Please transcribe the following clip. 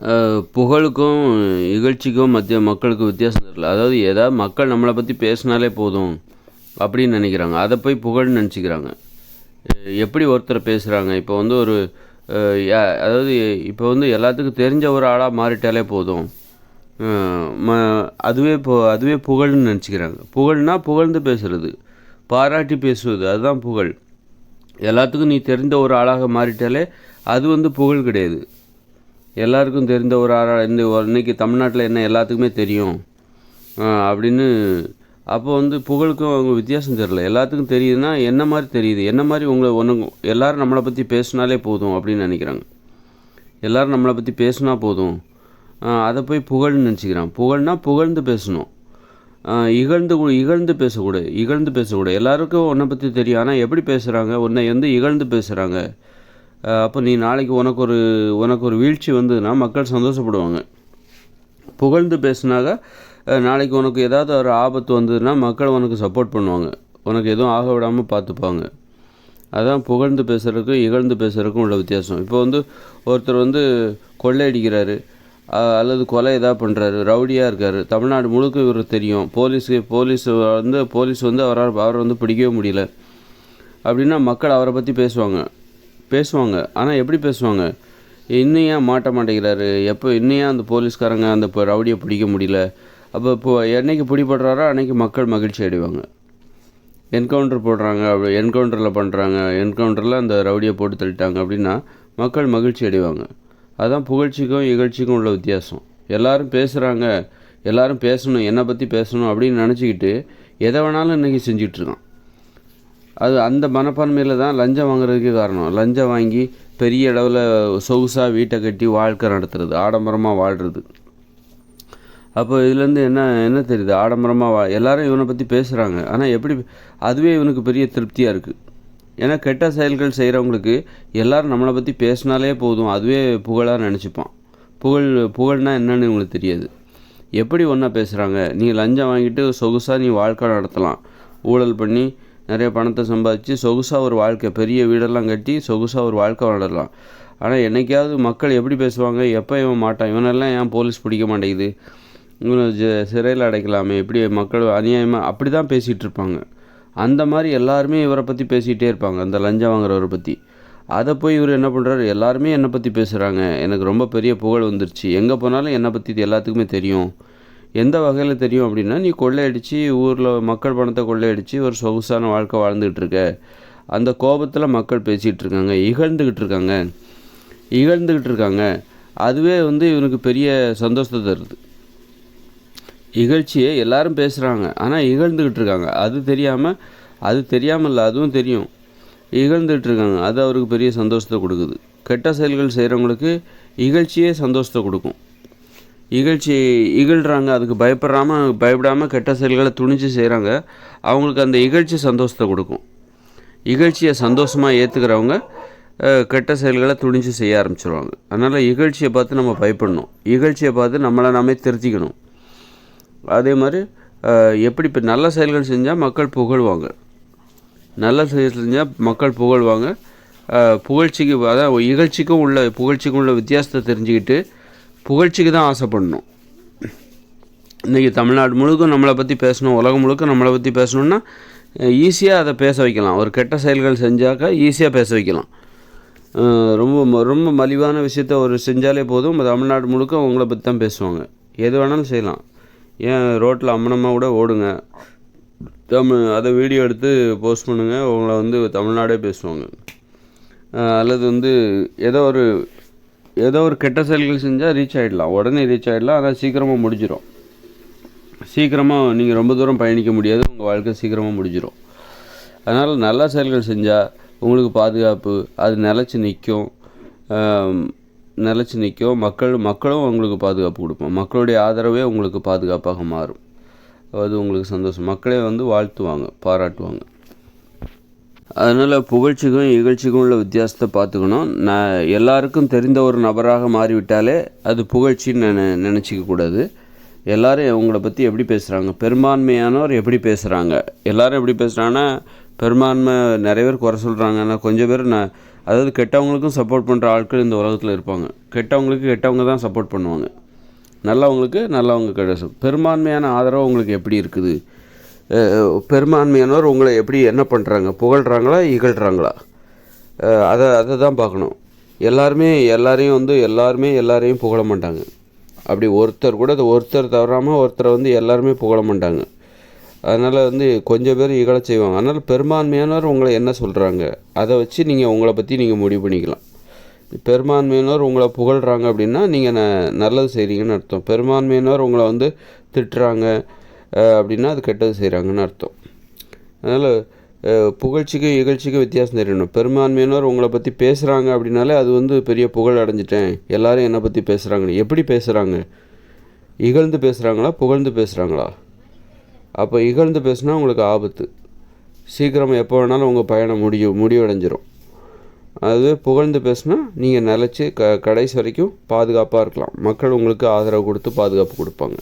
புகழுக்கும் இகழ்ச்சிக்கும் மத்திய மக்களுக்கு வித்தியாசம் தெரியல. அதாவது எதாவது மக்கள் நம்மளை பற்றி பேசினாலே போதும் அப்படின்னு நினைக்கிறாங்க. அதை போய் புகழ்னு நினச்சிக்கிறாங்க. எப்படி ஒருத்தரை பேசுகிறாங்க இப்போ வந்து ஒரு யா- அதாவது இப்போ வந்து எல்லாத்துக்கும் தெரிஞ்ச ஒரு ஆளாக மாறிட்டாலே போதும். ம அதுவே இப்போ அதுவே புகழ்னு நினச்சிக்கிறாங்க. புகழ்னா புகழ்ந்து பேசுகிறது பாராட்டி பேசுவது. அதுதான் புகழ். எல்லாத்துக்கும் நீ தெரிந்த ஒரு ஆளாக மாறிட்டாலே அது வந்து புகழ் கிடையாது. எல்லாருக்கும் தெரிந்த ஒரு ஆளாக இந்த ஒரு- இன்னைக்கு தமிழ்நாட்டில் என்ன எல்லாத்துக்குமே தெரியும். அப்படின்னு அப்போ வந்து புகழுக்கும் அவங்க வித்தியாசம் தெரியல. எல்லாத்துக்கும் தெரியுதுன்னா என்ன மாதிரி தெரியுது? என்ன மாதிரி உங்களை ஒன்று எல்லாரும் நம்மளை பற்றி பேசினாலே போதும் அப்படின்னு நினைக்கிறாங்க. எல்லோரும் நம்மளை பற்றி பேசினா போதும். அதை போய் புகழ்னு நினச்சிக்கிறான் புகழ்னா புகழ்ந்து பேசணும். இகழ்ந்து கூ- இகழ்ந்து பேசக்கூடாது. இகழ்ந்து பேசக்கூடாது. எல்லாருக்கும் உன்னை பற்றி தெரியும். ஆனால் எப்படி பேசுகிறாங்க உன்னை வந்து இகழ்ந்து பேசுகிறாங்க அப்போ நீ நாளைக்கு உனக்கு ஒரு உனக்கு ஒரு வீழ்ச்சி வந்ததுன்னா மக்கள் சந்தோஷப்படுவாங்க. புகழ்ந்து பேசினாக நாளைக்கு உனக்கு ஏதாவது ஒரு ஆபத்து வந்ததுன்னா மக்கள் உனக்கு சப்போர்ட் பண்ணுவாங்க. உனக்கு எதுவும் ஆக விடாமல் பார்த்துப்பாங்க. அதான் புகழ்ந்து பேசுகிறதுக்கும் இகழ்ந்து பேசுகிறதுக்கும் உள்ள வித்தியாசம். இப்போ வந்து ஒருத்தர் வந்து கொள்ளையடிக்கிறாரு அடிக்கிறாரு அல்லது கொலை ஏதாவது பண்ணுறாரு ரவுடியாக இருக்கார். தமிழ்நாடு முழுக்க இவருக்கு தெரியும். போலீஸு போலீஸ் வந்து போலீஸ் வந்து அவரால் அவரை வந்து பிடிக்கவே முடியல. அப்படின்னா மக்கள் அவரை பற்றி பேசுவாங்க. பேசுவாங்க. ஆனால் எப்படி பேசுவாங்க? இன்னும் ஏன் மாட்ட மாட்டேங்கிறாரு? எப்போ இன்னும் ஏன் அந்த போலீஸ்காரங்க அந்த இப்போ ரவுடியை பிடிக்க முடியல? அப்போ இப்போ என்னைக்கு பிடிபடுறாரோ அன்றைக்கி மக்கள் மகிழ்ச்சி அடைவாங்க. என்கவுண்டர் போடுறாங்க அப்படி என்கவுண்டரில் பண்ணுறாங்க என்கவுண்டரில் அந்த ரவுடியை போட்டு தள்ளிட்டாங்க அப்படின்னா மக்கள் மகிழ்ச்சி அடைவாங்க. அதுதான் புகழ்ச்சிக்கும் இகழ்ச்சிக்கும் உள்ள வித்தியாசம். எல்லோரும் பேசுகிறாங்க எல்லோரும் பேசணும் என்னை பற்றி பேசணும் அப்படின்னு நினச்சிக்கிட்டு எதை வேணாலும் இன்றைக்கி செஞ்சிட்ருக்கான் அது அந்த மனப்பான்மையில் தான் லஞ்சம் வாங்குறதுக்கு காரணம். லஞ்சம் வாங்கி பெரிய அளவில் சொகுசாக வீட்டை கட்டி வாழ்க்கை நடத்துறது ஆடம்பரமாக வாழ்கிறது அப்போ இதுலேருந்து என்ன என்ன தெரியுது? ஆடம்பரமாக வா எல்லாரும் இவனை பற்றி பேசுகிறாங்க ஆனால் எப்படி அதுவே இவனுக்கு பெரிய திருப்தியாக இருக்குது ஏன்னா கெட்ட செயல்கள் செய்கிறவங்களுக்கு எல்லோரும் நம்மளை பற்றி பேசினாலே போதும். அதுவே புகழாக நினச்சிப்பான். புகழ் புகழ்னா என்னன்னு இவங்களுக்கு தெரியாது. எப்படி ஒன்றா பேசுகிறாங்க நீ லஞ்சம் வாங்கிட்டு சொகுசாக நீ வாழ்க்கை நடத்தலாம். ஊழல் பண்ணி நிறைய பணத்தை சம்பாதிச்சு சொகுசாக ஒரு வாழ்க்கை பெரிய வீடெல்லாம் கட்டி சொகுசாக ஒரு வாழ்க்கை வாழலாம் ஆனால் என்னைக்காவது மக்கள் எப்படி பேசுவாங்க? எப்போ இவன் மாட்டான்? இவனெல்லாம் ஏன் போலீஸ் பிடிக்க மாட்டேங்குது? இவனை ஜ சிறையில் அடைக்கலாமே? எப்படி மக்கள் அநியாயமாக அப்படி தான் பேசிகிட்டு இருப்பாங்க. அந்த மாதிரி எல்லாருமே இவரை பற்றி பேசிகிட்டே இருப்பாங்க அந்த லஞ்சம் வாங்குறவரை பற்றி அதை போய் இவர் என்ன பண்ணுறாரு எல்லாருமே என்னை பற்றி பேசுகிறாங்க எனக்கு ரொம்ப பெரிய புகழ் வந்துருச்சு. எங்கே போனாலும் என்னை பற்றி எல்லாத்துக்குமே தெரியும். எந்த வகையில் தெரியும் அப்படின்னா நீ கொள்ளையடித்து ஊரில் மக்கள் பணத்தை கொள்ளையடித்து ஒரு சொகுசான வாழ்க்கை வாழ்ந்துகிட்டு இருக்க. அந்த கோபத்தில் மக்கள் பேசிகிட்டு இருக்காங்க இகழ்ந்துக்கிட்டு இருக்காங்க. இகழ்ந்துக்கிட்டு இருக்காங்க. அதுவே வந்து இவனுக்கு பெரிய சந்தோஷத்தை தருது. இகழ்ச்சியை எல்லாரும் பேசுகிறாங்க ஆனால் இகழ்ந்துக்கிட்டு இருக்காங்க. அது தெரியாமல் அது தெரியாமல் இல்லை அதுவும் தெரியும். இகழ்ந்துகிட்டு இருக்காங்க அது அவருக்கு பெரிய சந்தோஷத்தை கொடுக்குது. கெட்ட செயல்கள் செய்கிறவங்களுக்கு இகழ்ச்சியே சந்தோஷத்தை கொடுக்கும். இகழ்ச்சி இகழ்கிறாங்க அதுக்கு பயப்படாமல் பயப்படாமல் கெட்ட செயல்களை துணிஞ்சு செய்கிறாங்க அவங்களுக்கு அந்த இகழ்ச்சி சந்தோஷத்தை கொடுக்கும். இகழ்ச்சியை சந்தோஷமாக ஏற்றுக்கிறவங்க கெட்ட செயல்களை துணிஞ்சு செய்ய ஆரம்பிச்சிருவாங்க. அதனால் இகழ்ச்சியை பார்த்து நம்ம பயப்படணும். இகழ்ச்சியை பார்த்து நம்மளை நாமே திருத்திக்கணும். அதே மாதிரி எப்படி இப்போ நல்ல செயல்கள் செஞ்சால் மக்கள் புகழ்வாங்க. நல்ல செயல் செஞ்சால் மக்கள் புகழ்வாங்க. புகழ்ச்சிக்கு அதான் இகழ்ச்சிக்கும் உள்ள புகழ்ச்சிக்கும் உள்ள வித்தியாசத்தை தெரிஞ்சுக்கிட்டு புகழ்ச்சிக்கு தான் ஆசைப்படணும். இன்றைக்கி தமிழ்நாடு முழுக்க நம்மளை பற்றி பேசணும் உலகம் முழுக்க நம்மளை பற்றி பேசணுன்னா ஈஸியாக அதை பேச வைக்கலாம். ஒரு கெட்ட செயல்கள் செஞ்சாக்கா ஈஸியாக பேச வைக்கலாம். ரொம்ப ம- ரொம்ப மலிவான விஷயத்த ஒரு செஞ்சாலே போதும். தமிழ்நாடு முழுக்க உங்களை பற்றி தான் பேசுவாங்க. எது வேணாலும் செய்யலாம். ஏன் ரோட்டில் அம்மனமாக கூட ஓடுங்க. தமிழ் அதை வீடியோ எடுத்து போஸ்ட் பண்ணுங்கள் உங்களை வந்து தமிழ்நாடே பேசுவாங்க. அல்லது வந்து ஏதோ ஒரு ஏதோ ஒரு கெட்ட செயல்கள் செஞ்சால் ரீச் ஆகிடலாம் உடனே ரீச் ஆகிடலாம் ஆனால் சீக்கிரமாக முடிஞ்சிடும் சீக்கிரமாக நீங்கள் ரொம்ப தூரம் பயணிக்க முடியாது. உங்கள் வாழ்க்கை சீக்கிரமாக முடிஞ்சிடும் அதனால் நல்ல செயல்கள் செஞ்சால் உங்களுக்கு பாதுகாப்பு அது நிலச்சி நிற்கும் நிலச்சி நிற்கும் மக்கள் மக்களும் உங்களுக்கு பாதுகாப்பு கொடுப்போம் மக்களுடைய ஆதரவே உங்களுக்கு பாதுகாப்பாக மாறும். அது உங்களுக்கு சந்தோஷம். மக்களே வந்து வாழ்த்துவாங்க பாராட்டுவாங்க. அதனால் புகழ்ச்சிக்கும் இகழ்ச்சிக்கும் உள்ள வித்தியாசத்தை பார்த்துக்கணும். நான் எல்லாருக்கும் தெரிந்த ஒரு நபராக மாறிவிட்டாலே அது புகழ்ச்சின்னு நினை நினச்சிக்க கூடாது. எல்லோரும் அவங்கள பற்றி எப்படி பேசுகிறாங்க பெரும்பான்மையானவர் எப்படி பேசுகிறாங்க எல்லோரும் எப்படி பேசுகிறாங்கன்னா பெரும்பான்மை நிறைய பேர் குறை சொல்கிறாங்க ஆனால் கொஞ்சம் பேர் நான் அதாவது கெட்டவங்களுக்கும் சப்போர்ட் பண்ணுற ஆட்கள் இந்த உலகத்தில் இருப்பாங்க. கெட்டவங்களுக்கு கெட்டவங்க தான் சப்போர்ட் பண்ணுவாங்க. நல்லவங்களுக்கு நல்லவங்க கிடையாது பெரும்பான்மையான ஆதரவு உங்களுக்கு எப்படி இருக்குது? பெரும்பான்மையானவர் உங்களை எப்படி என்ன பண்ணுறாங்க புகழ்கிறாங்களா இகழ்கிறாங்களா அதை அதை தான் பார்க்கணும். எல்லாருமே எல்லாரையும் வந்து எல்லாருமே எல்லாரையும் புகழ மாட்டாங்க. அப்படி ஒருத்தர் கூட அது ஒருத்தர் தவறாமல் ஒருத்தரை வந்து எல்லாருமே புகழ மாட்டாங்க. அதனால் வந்து கொஞ்சம் பேர் இகழ செய்வாங்க. அதனால் பெரும்பான்மையானவர் உங்களை என்ன சொல்கிறாங்க அதை வச்சு நீங்கள் உங்களை பற்றி நீங்கள் முடிவு பண்ணிக்கலாம். பெரும்பான்மையினர் உங்களை புகழ்கிறாங்க அப்படின்னா நீங்கள் ந நல்லது செய்கிறீங்கன்னு அர்த்தம். பெரும்பான்மையினர் உங்களை வந்து திட்டுறாங்க. அப்படின்னா அது கெட்டது செய்கிறாங்கன்னு அர்த்தம். அதனால் புகழ்ச்சிக்கும் இகழ்ச்சிக்கும் வித்தியாசம் தெரியணும் பெரும்பான்மையினர் உங்களை பற்றி பேசுகிறாங்க அப்படின்னாலே அது வந்து பெரிய புகழ் அடைஞ்சிட்டேன். எல்லோரும் என்னை பற்றி பேசுகிறாங்கன்னு எப்படி பேசுகிறாங்க இகழ்ந்து பேசுகிறாங்களா புகழ்ந்து பேசுகிறாங்களா அப்போ இகழ்ந்து பேசுனா உங்களுக்கு ஆபத்து. சீக்கிரம் எப்போ வேணாலும் உங்கள் பயணம் முடியும் முடிவடைஞ்சிரும். அதுவே புகழ்ந்து பேசுனா நீங்கள் நிலச்சி க கடைசி வரைக்கும் பாதுகாப்பாக இருக்கலாம். மக்கள் உங்களுக்கு ஆதரவு கொடுத்து பாதுகாப்பு கொடுப்பாங்க.